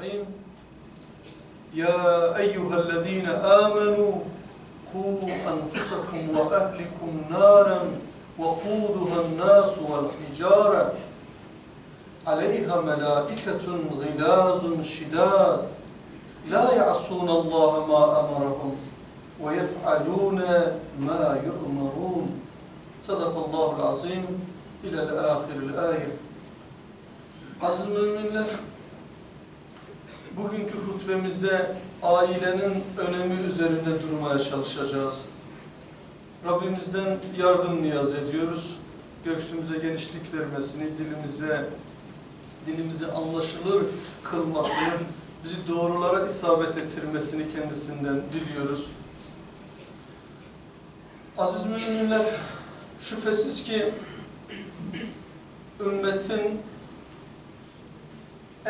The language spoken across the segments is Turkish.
الرحيم. يا أيها الذين آمنوا قوا أنفسكم وأهلكم نارا وقودها الناس والحجارة. عليها ملائكة غلاظ شداد. لا يعصون الله ما أمرهم ويفعلون ما يؤمرون. صدق الله العظيم. إلى الآخر الآية. Aziz müminler, bugünkü hutbemizde ailenin önemi üzerinde durmaya çalışacağız. Rabbimizden yardım niyaz ediyoruz. Göksümüze genişlik vermesini, dilimize dilimizi anlaşılır kılmasını, bizi doğrulara isabet ettirmesini kendisinden diliyoruz. Aziz müminler, şüphesiz ki ümmetin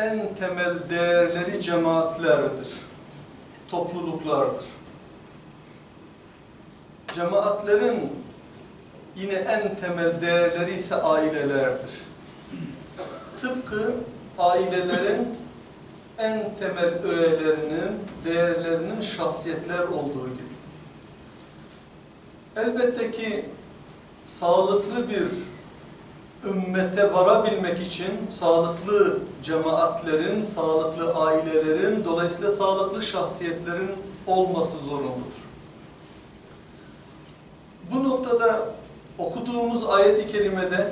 en temel değerleri cemaatlerdir, topluluklardır. Cemaatlerin yine en temel değerleri ise ailelerdir. Tıpkı ailelerin en temel öğelerinin, değerlerinin şahsiyetler olduğu gibi. Elbette ki sağlıklı bir ümmete varabilmek için sağlıklı cemaatlerin, sağlıklı ailelerin, dolayısıyla sağlıklı şahsiyetlerin olması zorunludur. Bu noktada okuduğumuz ayet-i kerimede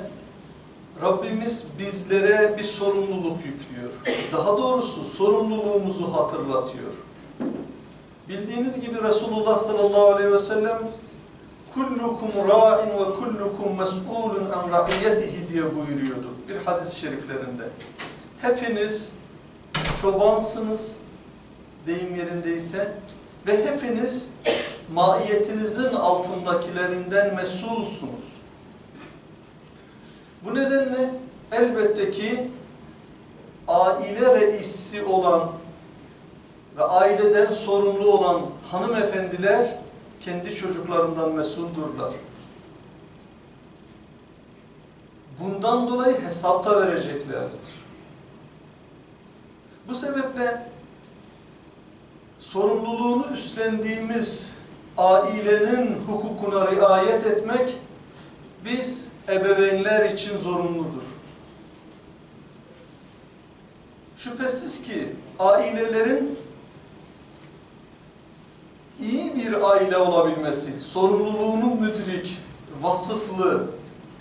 Rabbimiz bizlere bir sorumluluk yüklüyor. Daha doğrusu sorumluluğumuzu hatırlatıyor. Bildiğiniz gibi Resulullah sallallahu aleyhi ve sellem kullukum ra'in ve kullukum mes'ulun an ra'iyetihi diye buyuruyordu bir hadis-i şeriflerinde. Hepiniz çobansınız deyim yerindeyse ve hepiniz maiyetinizin altındakilerinden mesulsunuz. Bu nedenle elbette ki aile reisi olan ve aileden sorumlu olan hanımefendiler kendi çocuklarından mesuldurlar. Bundan dolayı hesapta vereceklerdir. Bu sebeple sorumluluğunu üstlendiğimiz ailenin hukukuna riayet etmek biz ebeveynler için zorunludur. Şüphesiz ki ailelerin iyi bir aile olabilmesi, sorumluluğunu müdrik, vasıflı,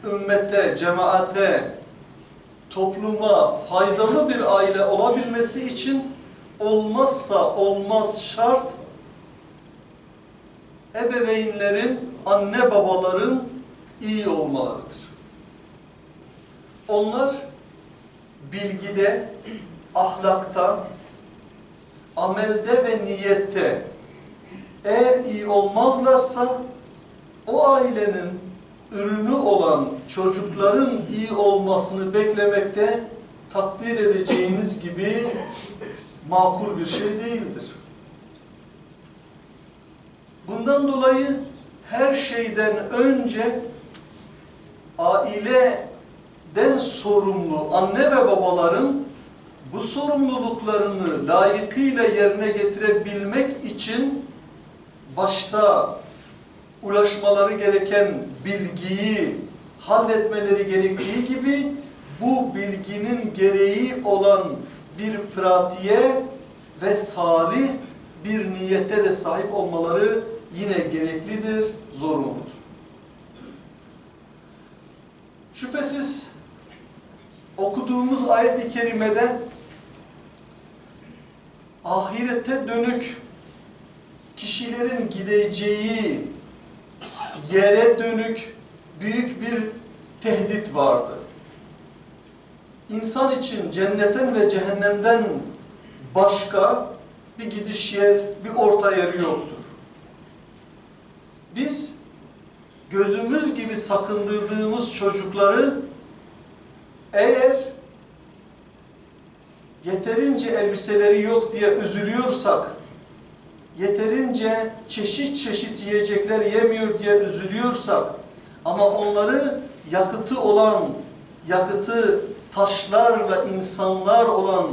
ümmete, cemaate, topluma faydalı bir aile olabilmesi için olmazsa olmaz şart ebeveynlerin, anne babaların iyi olmalarıdır. Onlar bilgide, ahlakta, amelde ve niyette eğer iyi olmazlarsa o ailenin ürünü olan çocukların iyi olmasını beklemekte takdir edeceğiniz gibi makul bir şey değildir. Bundan dolayı her şeyden önce aileden sorumlu anne ve babaların bu sorumluluklarını layıkıyla yerine getirebilmek için başta ulaşmaları gereken bilgiyi halletmeleri gerektiği gibi bu bilginin gereği olan bir pratiğe ve salih bir niyete de sahip olmaları yine gereklidir, zorunludur. Şüphesiz okuduğumuz ayet-i kerimede ahirete dönük kişilerin gideceği yere dönük büyük bir tehdit vardı. İnsan için cennetten ve cehennemden başka bir gidiş yer, bir orta yer yoktur. Biz gözümüz gibi sakındırdığımız çocukları eğer yeterince elbiseleri yok diye üzülüyorsak, yeterince çeşit çeşit yiyecekler yemiyor diye üzülüyorsak ama onları yakıtı olan, yakıtı taşlarla insanlar olan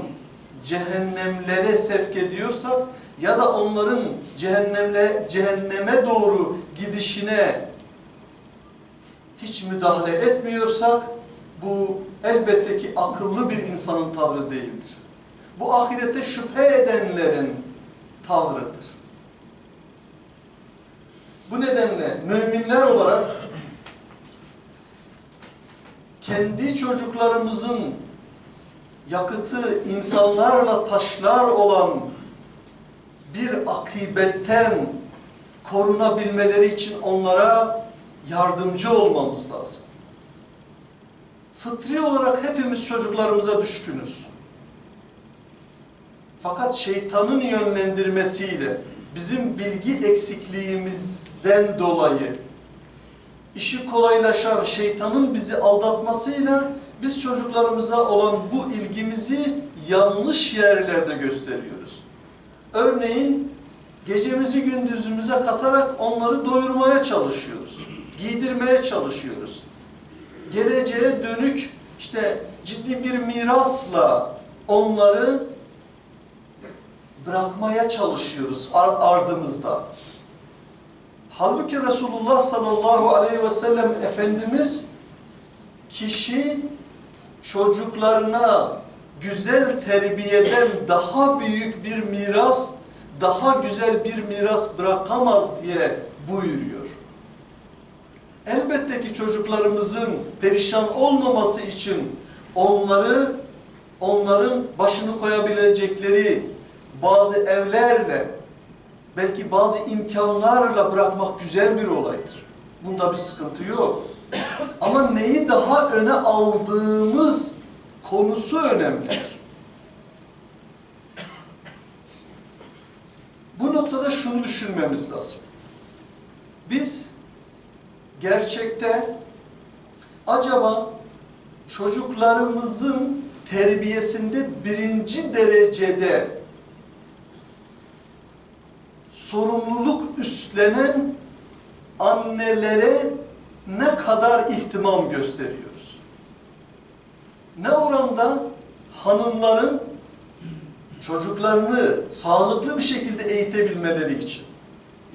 cehennemlere sevk ediyorsak ya da onların cehennemle cehenneme doğru gidişine hiç müdahale etmiyorsak bu elbette ki akıllı bir insanın tavrı değildir. Bu ahirete şüphe edenlerin tavrıdır. Bu nedenle müminler olarak kendi çocuklarımızın yakıtı insanlarla taşlar olan bir akibetten korunabilmeleri için onlara yardımcı olmamız lazım. Fıtri olarak hepimiz çocuklarımıza düşkünüz. Fakat şeytanın yönlendirmesiyle bizim bilgi eksikliğimizden dolayı işi kolaylaşan şeytanın bizi aldatmasıyla biz çocuklarımıza olan bu ilgimizi yanlış yerlerde gösteriyoruz. Örneğin gecemizi gündüzümüze katarak onları doyurmaya çalışıyoruz. Giydirmeye çalışıyoruz. Geleceğe dönük işte ciddi bir mirasla onları bırakmaya çalışıyoruz ardımızda. Halbuki Resulullah sallallahu aleyhi ve sellem Efendimiz kişi çocuklarına güzel terbiyeden daha büyük bir miras, daha güzel bir miras bırakamaz diye buyuruyor. Elbette ki çocuklarımızın perişan olmaması için onları onların başını koyabilecekleri bazı evlerle belki bazı imkanlarla bırakmak güzel bir olaydır. Bunda bir sıkıntı yok. Ama neyi daha öne aldığımız konusu önemlidir. Bu noktada şunu düşünmemiz lazım. Biz gerçekte acaba çocuklarımızın terbiyesinde birinci derecede sorumluluk üstlenen annelere ne kadar ihtimam gösteriyoruz? Ne oranda hanımların çocuklarını sağlıklı bir şekilde eğitebilmeleri için,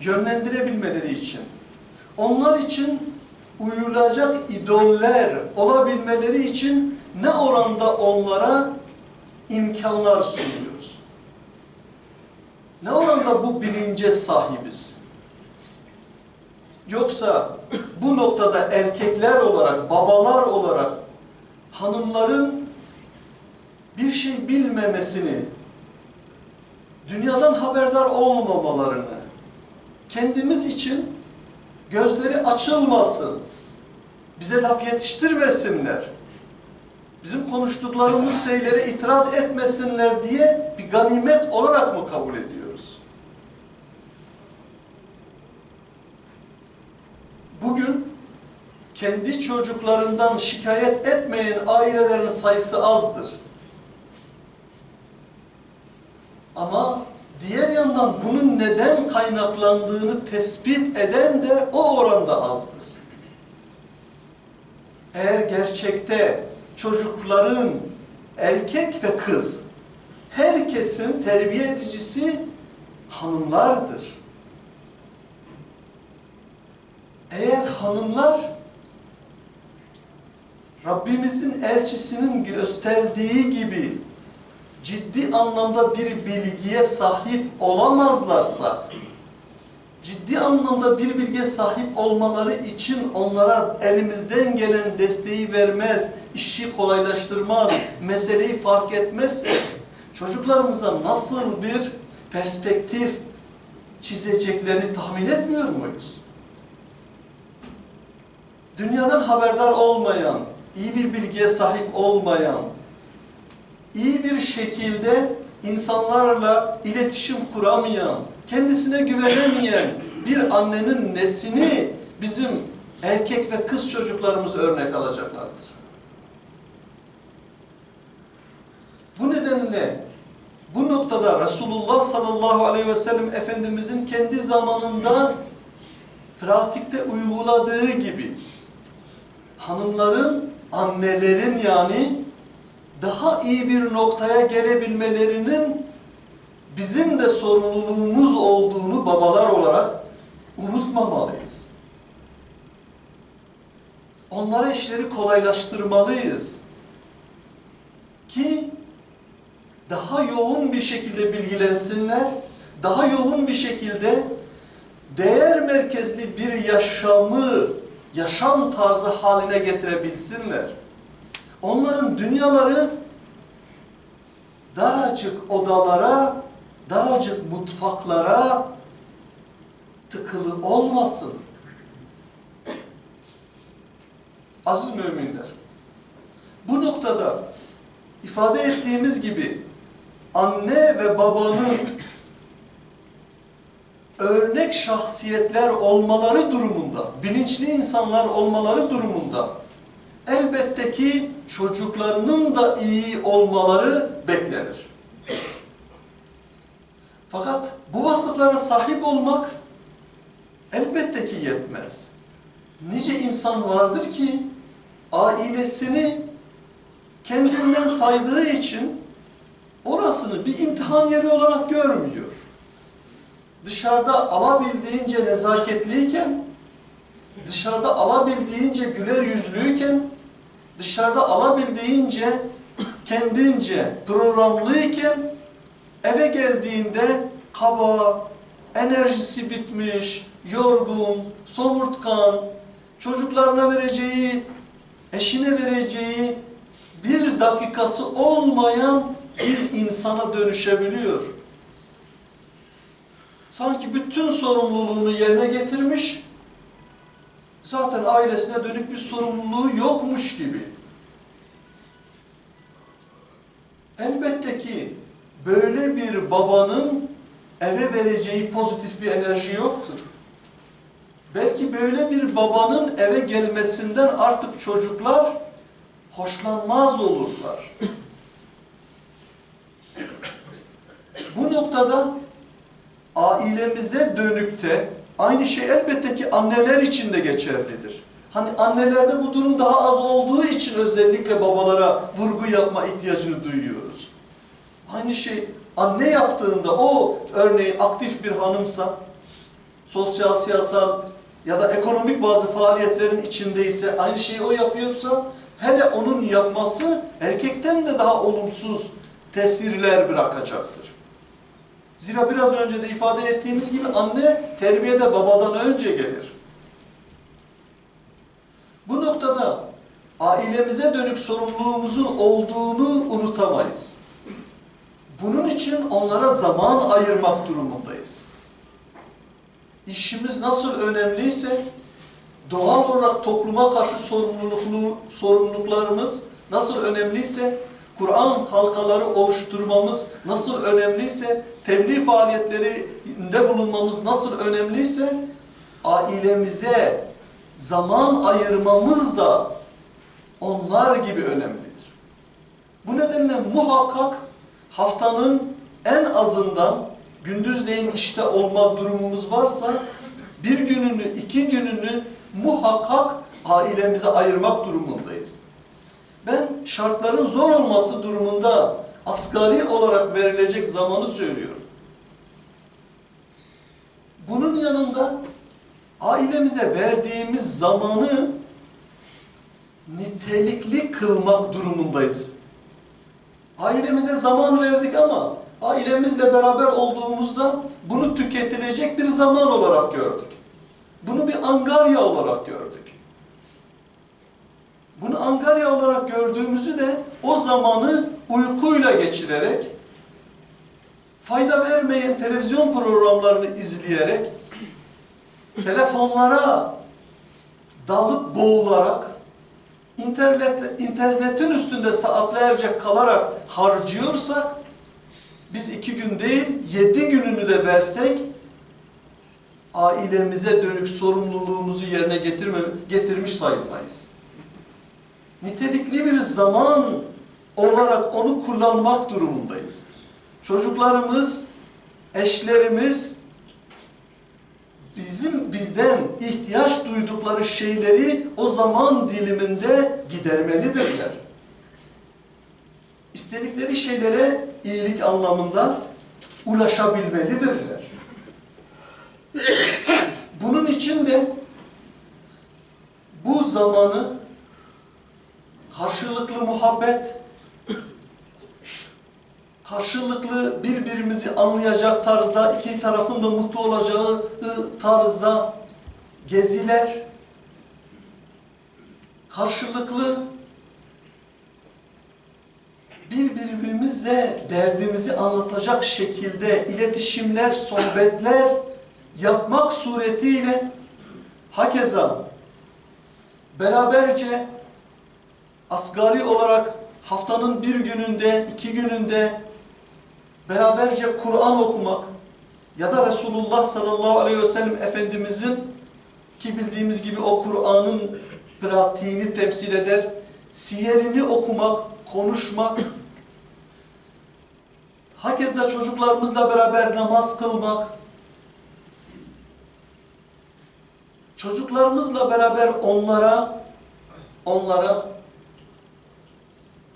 yönlendirebilmeleri için, onlar için uyulacak idoller olabilmeleri için ne oranda onlara imkanlar sunuyoruz? Ne oranda bu bilince sahibiz? Yoksa bu noktada erkekler olarak, babalar olarak hanımların bir şey bilmemesini, dünyadan haberdar olmamalarını, kendimiz için gözleri açılmasın, bize laf yetiştirmesinler, bizim konuştuklarımız şeylere itiraz etmesinler diye bir ganimet olarak mı kabul ediyoruz? Bugün kendi çocuklarından şikayet etmeyen ailelerin sayısı azdır. Ama diğer yandan bunun neden kaynaklandığını tespit eden de o oranda azdır. Eğer gerçekte çocukların erkek ve kız herkesin terbiye edicisi hanımlardır. Eğer hanımlar Rabbimizin elçisinin gösterdiği gibi ciddi anlamda bir bilgiye sahip olamazlarsa, ciddi anlamda bir bilgiye sahip olmaları için onlara elimizden gelen desteği vermez, işi kolaylaştırmaz, meseleyi fark etmezse, çocuklarımıza nasıl bir perspektif çizeceklerini tahmin etmiyor muyuz? Dünyadan haberdar olmayan, iyi bir bilgiye sahip olmayan, iyi bir şekilde insanlarla iletişim kuramayan, kendisine güvenemeyen bir annenin nesini bizim erkek ve kız çocuklarımız örnek alacaklardır. Bu nedenle bu noktada Resulullah sallallahu aleyhi ve sellem Efendimizin kendi zamanında pratikte uyguladığı gibi hanımların, annelerin yani daha iyi bir noktaya gelebilmelerinin bizim de sorumluluğumuz olduğunu babalar olarak unutmamalıyız. Onlara işleri kolaylaştırmalıyız. Ki daha yoğun bir şekilde bilgilensinler, daha yoğun bir şekilde değer merkezli bir yaşamı, yaşam tarzı haline getirebilsinler. Onların dünyaları daracık odalara, daracık mutfaklara tıkılı olmasın. Aziz müminler, bu noktada ifade ettiğimiz gibi anne ve babanın örnek şahsiyetler olmaları durumunda, bilinçli insanlar olmaları durumunda elbette ki çocuklarının da iyi olmaları beklenir. Fakat bu vasıflara sahip olmak elbette ki yetmez. Nice insan vardır ki ailesini kendinden saydığı için orasını bir imtihan yeri olarak görmüyor. Dışarıda alabildiğince nezaketliyken, dışarıda alabildiğince güler yüzlüyken, dışarıda alabildiğince kendince programlıyken, eve geldiğinde kaba, enerjisi bitmiş, yorgun, somurtkan, çocuklarına vereceği, eşine vereceği bir dakikası olmayan bir insana dönüşebiliyor. Sanki bütün sorumluluğunu yerine getirmiş, zaten ailesine dönük bir sorumluluğu yokmuş gibi. Elbette ki böyle bir babanın eve vereceği pozitif bir enerji yoktur. Belki böyle bir babanın eve gelmesinden artık çocuklar hoşlanmaz olurlar. Bu noktada ailemize dönükte aynı şey elbette ki anneler için de geçerlidir. Hani annelerde bu durum daha az olduğu için özellikle babalara vurgu yapma ihtiyacını duyuyoruz. Aynı şey anne yaptığında o örneğin aktif bir hanımsa, sosyal, siyasal ya da ekonomik bazı faaliyetlerin içindeyse, aynı şeyi o yapıyorsa, hele onun yapması erkekten de daha olumsuz tesirler bırakacaktır. Zira biraz önce de ifade ettiğimiz gibi anne terbiyede babadan önce gelir. Bu noktada ailemize dönük sorumluluğumuzun olduğunu unutamayız. Bunun için onlara zaman ayırmak durumundayız. İşimiz nasıl önemliyse doğal olarak topluma karşı sorumluluklarımız nasıl önemliyse Kur'an halkaları oluşturmamız nasıl önemliyse, tebliğ faaliyetlerinde bulunmamız nasıl önemliyse, ailemize zaman ayırmamız da onlar gibi önemlidir. Bu nedenle muhakkak haftanın en azından gündüzleyin işte olma durumumuz varsa bir gününü, iki gününü muhakkak ailemize ayırmak durumundayız. Ben şartların zor olması durumunda asgari olarak verilecek zamanı söylüyorum. Bunun yanında ailemize verdiğimiz zamanı nitelikli kılmak durumundayız. Ailemize zaman verdik ama ailemizle beraber olduğumuzda bunu tüketilecek bir zaman olarak gördük. Bunu bir angarya olarak gördük. Bunu angarya olarak gördüğümüzü de o zamanı uykuyla geçirerek, fayda vermeyen televizyon programlarını izleyerek, telefonlara dalıp boğularak, internet, internetin üstünde saatlerce kalarak harcıyorsak, biz iki gün değil, yedi gününü de versek, ailemize dönük sorumluluğumuzu yerine getirme, getirmiş sayılmayız. Nitelikli bir zaman olarak onu kullanmak durumundayız. Çocuklarımız, eşlerimiz bizim bizden ihtiyaç duydukları şeyleri o zaman diliminde gidermelidirler. istedikleri şeylere iyilik anlamında ulaşabilmelidirler. Bunun için de bu zamanı karşılıklı muhabbet, karşılıklı birbirimizi anlayacak tarzda, iki tarafın da mutlu olacağı tarzda geziler, karşılıklı birbirimizle derdimizi anlatacak şekilde iletişimler, sohbetler yapmak suretiyle hakeza beraberce asgari olarak haftanın bir gününde, iki gününde beraberce Kur'an okumak ya da Resulullah sallallahu aleyhi ve sellem Efendimizin ki bildiğimiz gibi o Kur'an'ın pratiğini temsil eder, siyerini okumak, konuşmak, hakeza çocuklarımızla beraber namaz kılmak, çocuklarımızla beraber onlara, onlara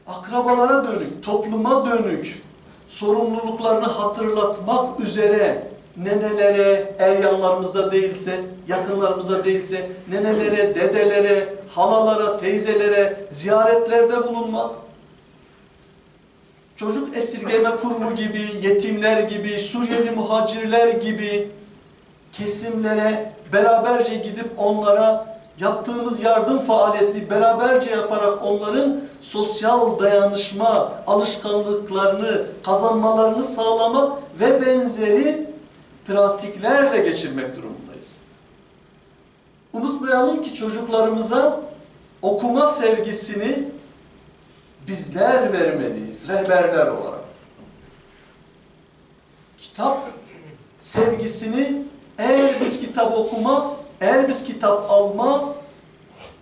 akrabalara dönük, topluma dönük sorumluluklarını hatırlatmak üzere nenelere, eğer yanlarımızda değilse, yakınlarımızda değilse, nenelere, dedelere, halalara, teyzelere ziyaretlerde bulunmak, çocuk esirgeme kurumu gibi, yetimler gibi, Suriyeli muhacirler gibi kesimlere beraberce gidip onlara yaptığımız yardım faaliyetini beraberce yaparak onların sosyal dayanışma alışkanlıklarını kazanmalarını sağlamak ve benzeri pratiklerle geçirmek durumundayız. Unutmayalım ki çocuklarımıza okuma sevgisini bizler vermeliyiz, rehberler olarak. Kitap sevgisini eğer biz kitap okumaz, eğer biz kitap almaz,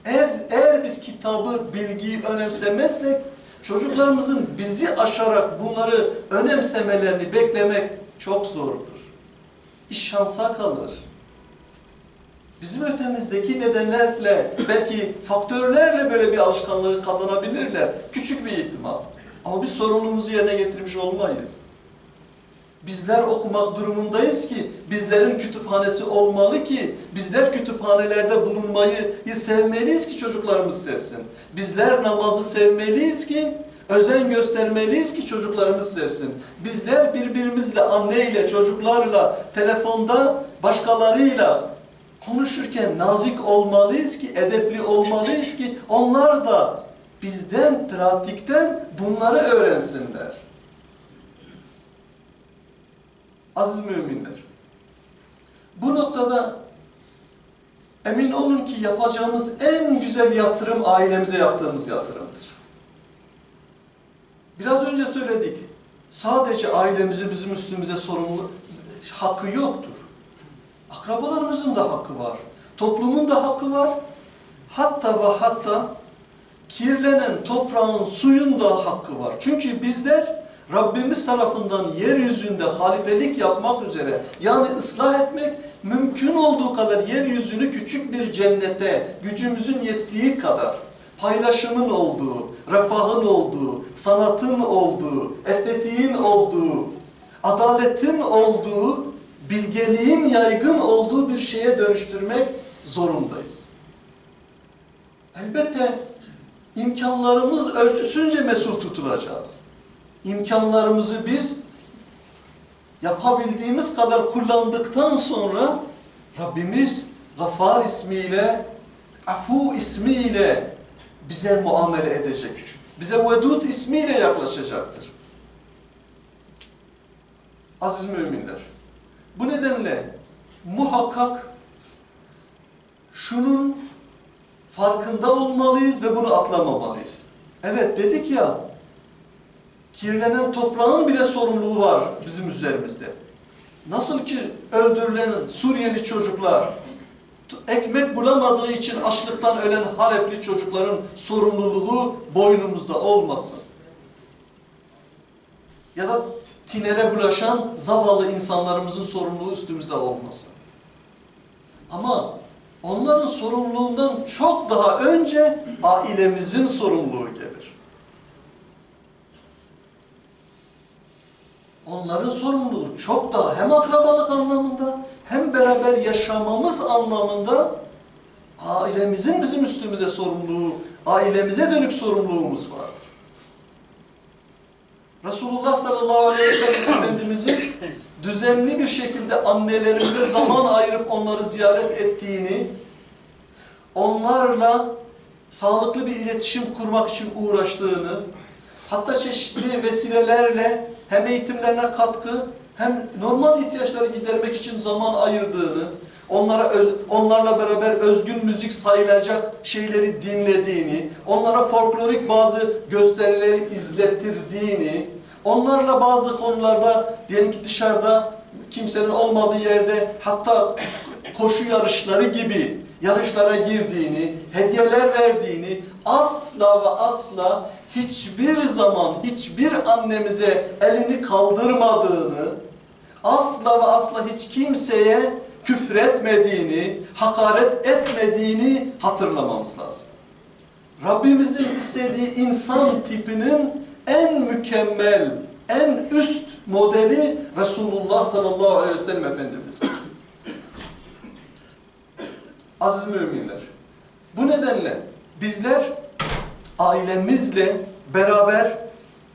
eğer, eğer biz kitabı, bilgiyi önemsemezsek, çocuklarımızın bizi aşarak bunları önemsemelerini beklemek çok zordur. İş şansa kalır. Bizim ötemizdeki nedenlerle, belki faktörlerle böyle bir alışkanlığı kazanabilirler. Küçük bir ihtimal. Ama biz sorumluluğumuzu yerine getirmiş olmayız. Bizler okumak durumundayız ki, bizlerin kütüphanesi olmalı ki, bizler kütüphanelerde bulunmayı sevmeliyiz ki çocuklarımız sevsin. Bizler namazı sevmeliyiz ki, özen göstermeliyiz ki çocuklarımız sevsin. Bizler birbirimizle, anneyle, çocuklarla, telefonda, başkalarıyla konuşurken nazik olmalıyız ki, edepli olmalıyız ki, onlar da bizden, pratikten bunları öğrensinler. Aziz müminler, bu noktada emin olun ki yapacağımız en güzel yatırım ailemize yaptığımız yatırımdır. Biraz önce söyledik, sadece ailemizin bizim üstümüze sorumlu hakkı yoktur. Akrabalarımızın da hakkı var, toplumun da hakkı var. Hatta ve hatta kirlenen toprağın, suyun da hakkı var. Çünkü bizler Rabbimiz tarafından yeryüzünde halifelik yapmak üzere yani ıslah etmek mümkün olduğu kadar yeryüzünü küçük bir cennete gücümüzün yettiği kadar paylaşımın olduğu, refahın olduğu, sanatın olduğu, estetiğin olduğu, adaletin olduğu, bilgeliğin yaygın olduğu bir şeye dönüştürmek zorundayız. Elbette imkanlarımız ölçüsünce mesul tutulacağız imkanlarımızı biz yapabildiğimiz kadar kullandıktan sonra Rabbimiz Gafar ismiyle, Afu ismiyle bize muamele edecektir. Bize Vedud ismiyle yaklaşacaktır. Aziz müminler, bu nedenle muhakkak şunun farkında olmalıyız ve bunu atlamamalıyız. Evet dedik ya, kirlenen toprağın bile sorumluluğu var bizim üzerimizde. Nasıl ki öldürülen Suriyeli çocuklar, ekmek bulamadığı için açlıktan ölen Halepli çocukların sorumluluğu boynumuzda olmasın. Ya da tinere bulaşan zavallı insanlarımızın sorumluluğu üstümüzde olmasın. Ama onların sorumluluğundan çok daha önce ailemizin sorumluluğu gelir. Onların sorumluluğu çok daha hem akrabalık anlamında hem beraber yaşamamız anlamında ailemizin bizim üstümüze sorumluluğu, ailemize dönük sorumluluğumuz vardır. Resulullah sallallahu aleyhi ve sellem Efendimizin düzenli bir şekilde annelerimize zaman ayırıp onları ziyaret ettiğini, onlarla sağlıklı bir iletişim kurmak için uğraştığını, hatta çeşitli vesilelerle hem eğitimlerine katkı hem normal ihtiyaçları gidermek için zaman ayırdığını, onlara onlarla beraber özgün müzik sayılacak şeyleri dinlediğini, onlara folklorik bazı gösterileri izlettirdiğini, onlarla bazı konularda diyelim ki dışarıda kimsenin olmadığı yerde hatta koşu yarışları gibi yarışlara girdiğini, hediyeler verdiğini asla ve asla hiçbir zaman hiçbir annemize elini kaldırmadığını, asla ve asla hiç kimseye küfretmediğini, hakaret etmediğini hatırlamamız lazım. Rabbimizin istediği insan tipinin en mükemmel, en üst modeli Resulullah sallallahu aleyhi ve sellem Efendimiz. Aziz müminler, bu nedenle bizler ailemizle beraber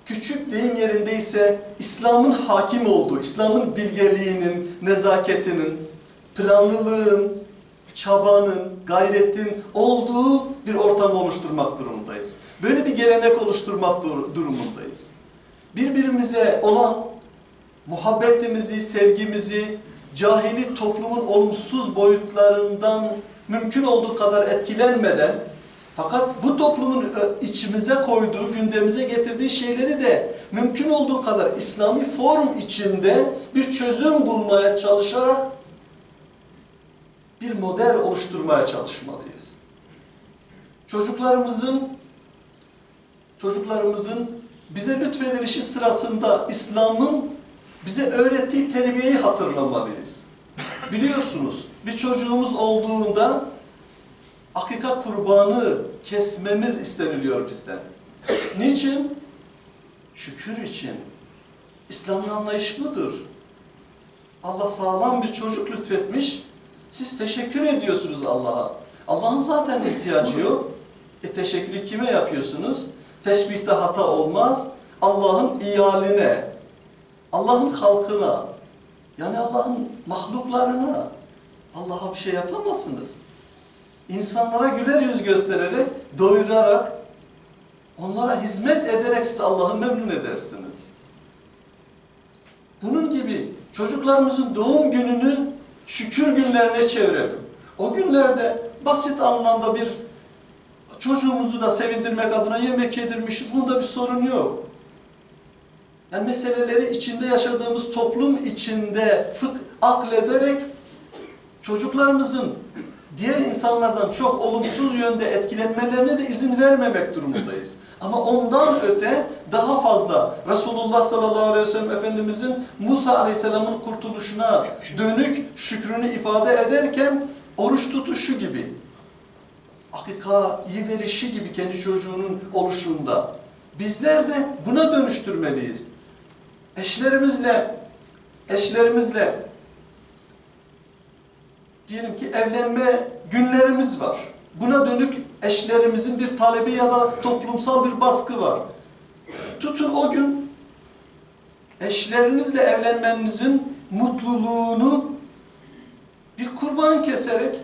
küçük deyim yerindeyse İslam'ın hakim olduğu, İslam'ın bilgeliğinin, nezaketinin, planlılığın, çabanın, gayretin olduğu bir ortam oluşturmak durumundayız. Böyle bir gelenek oluşturmak dur- durumundayız. Birbirimize olan muhabbetimizi, sevgimizi, cahili toplumun olumsuz boyutlarından mümkün olduğu kadar etkilenmeden fakat bu toplumun ö, içimize koyduğu, gündemimize getirdiği şeyleri de mümkün olduğu kadar İslami form içinde bir çözüm bulmaya çalışarak bir model oluşturmaya çalışmalıyız. Çocuklarımızın çocuklarımızın bize lütfedilişi sırasında İslam'ın bize öğrettiği terbiyeyi hatırlamalıyız. Biliyorsunuz bir çocuğumuz olduğunda akika kurbanı kesmemiz isteniliyor bizden. Niçin? Şükür için. İslam'ın anlayış budur. Allah sağlam bir çocuk lütfetmiş. Siz teşekkür ediyorsunuz Allah'a. Allah'ın zaten ihtiyacı yok. E teşekkürü kime yapıyorsunuz? Teşbihte hata olmaz. Allah'ın iyaline, Allah'ın halkına, yani Allah'ın mahluklarına Allah'a bir şey yapamazsınız. İnsanlara güler yüz göstererek, doyurarak, onlara hizmet ederek siz Allah'ı memnun edersiniz. Bunun gibi çocuklarımızın doğum gününü şükür günlerine çevirelim. O günlerde basit anlamda bir çocuğumuzu da sevindirmek adına yemek yedirmişiz. Bunda bir sorun yok. Yani meseleleri içinde yaşadığımız toplum içinde fık aklederek çocuklarımızın diğer insanlardan çok olumsuz yönde etkilenmelerine de izin vermemek durumundayız. Ama ondan öte daha fazla Resulullah sallallahu aleyhi ve sellem Efendimizin Musa aleyhisselamın kurtuluşuna dönük şükrünü ifade ederken oruç tutuşu gibi, akikayı verişi gibi kendi çocuğunun oluşunda bizler de buna dönüştürmeliyiz. Eşlerimizle, eşlerimizle diyelim ki evlenme günlerimiz var. Buna dönük eşlerimizin bir talebi ya da toplumsal bir baskı var. Tutun o gün eşlerinizle evlenmenizin mutluluğunu bir kurban keserek,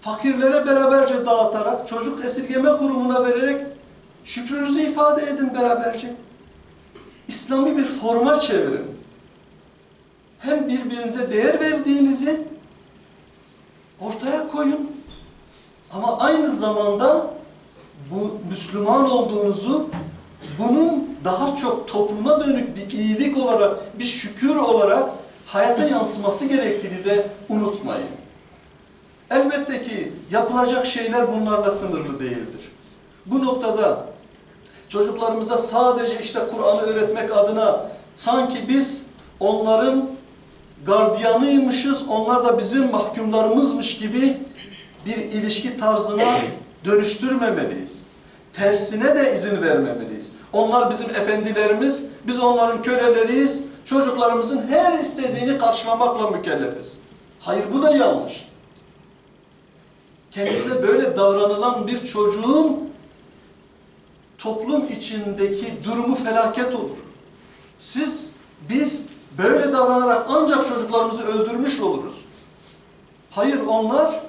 fakirlere beraberce dağıtarak, çocuk esirgeme kurumuna vererek şükrünüzü ifade edin beraberce. İslami bir forma çevirin. Hem birbirinize değer verdiğinizi ortaya koyun. Ama aynı zamanda bu Müslüman olduğunuzu bunun daha çok topluma dönük bir iyilik olarak, bir şükür olarak hayata yansıması gerektiğini de unutmayın. Elbette ki yapılacak şeyler bunlarla sınırlı değildir. Bu noktada çocuklarımıza sadece işte Kur'an'ı öğretmek adına sanki biz onların gardiyanıymışız, onlar da bizim mahkumlarımızmış gibi bir ilişki tarzına dönüştürmemeliyiz. Tersine de izin vermemeliyiz. Onlar bizim efendilerimiz, biz onların köleleriyiz. çocuklarımızın her istediğini karşılamakla mükellefiz. Hayır bu da yanlış. Kendisine böyle davranılan bir çocuğun toplum içindeki durumu felaket olur. Siz, biz böyle davranarak ancak çocuklarımızı öldürmüş oluruz. Hayır onlar,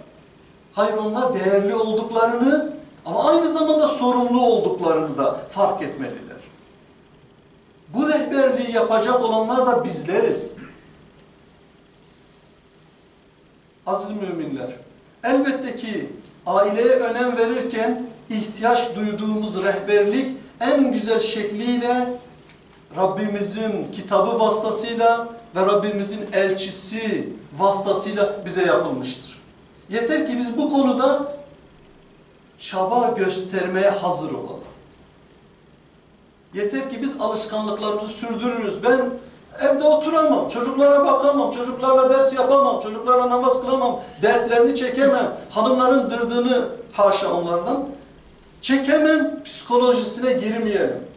hayır onlar değerli olduklarını ama aynı zamanda sorumlu olduklarını da fark etmeliler. Bu rehberliği yapacak olanlar da bizleriz. Aziz müminler, elbette ki aileye önem verirken ihtiyaç duyduğumuz rehberlik en güzel şekliyle Rabbimizin kitabı vasıtasıyla ve Rabbimizin elçisi vasıtasıyla bize yapılmıştır. Yeter ki biz bu konuda çaba göstermeye hazır olalım. Yeter ki biz alışkanlıklarımızı sürdürürüz. Ben evde oturamam, çocuklara bakamam, çocuklarla ders yapamam, çocuklarla namaz kılamam, dertlerini çekemem, hanımların dırdığını haşa onlardan çekemem psikolojisine girmeyelim.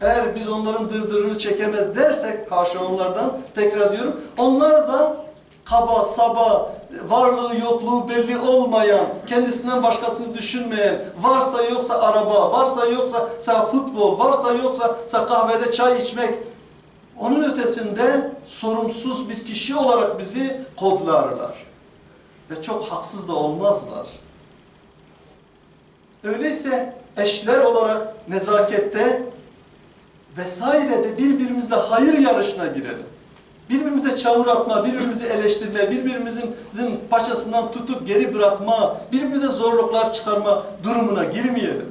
Eğer biz onların dırdırını çekemez dersek haşa onlardan tekrar diyorum onlar da kaba saba varlığı yokluğu belli olmayan kendisinden başkasını düşünmeyen varsa yoksa araba varsa yoksa sa futbol varsa yoksa sa kahvede çay içmek onun ötesinde sorumsuz bir kişi olarak bizi kodlarlar ve çok haksız da olmazlar. Öyleyse eşler olarak nezakette vesairede birbirimizle hayır yarışına girelim. Birbirimize çağır atma, birbirimizi eleştirme, birbirimizin zin paçasından tutup geri bırakma, birbirimize zorluklar çıkarma durumuna girmeyelim.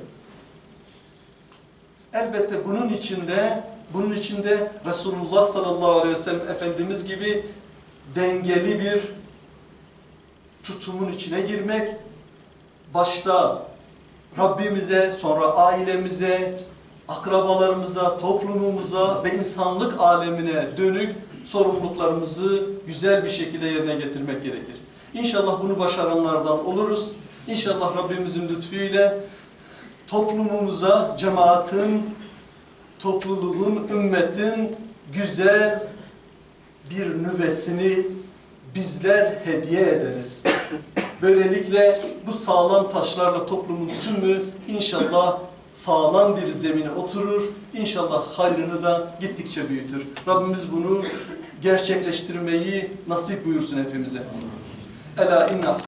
Elbette bunun içinde, bunun içinde Resulullah sallallahu aleyhi ve sellem Efendimiz gibi dengeli bir tutumun içine girmek, başta Rabbimize, sonra ailemize, akrabalarımıza, toplumumuza ve insanlık alemine dönük sorumluluklarımızı güzel bir şekilde yerine getirmek gerekir. İnşallah bunu başaranlardan oluruz. İnşallah Rabbimizin lütfuyla toplumumuza, cemaatin, topluluğun, ümmetin güzel bir nüvesini bizler hediye ederiz. Böylelikle bu sağlam taşlarla toplumun tümü inşallah sağlam bir zemine oturur. İnşallah hayrını da gittikçe büyütür. Rabbimiz bunu gerçekleştirmeyi nasip buyursun hepimize. Ela inna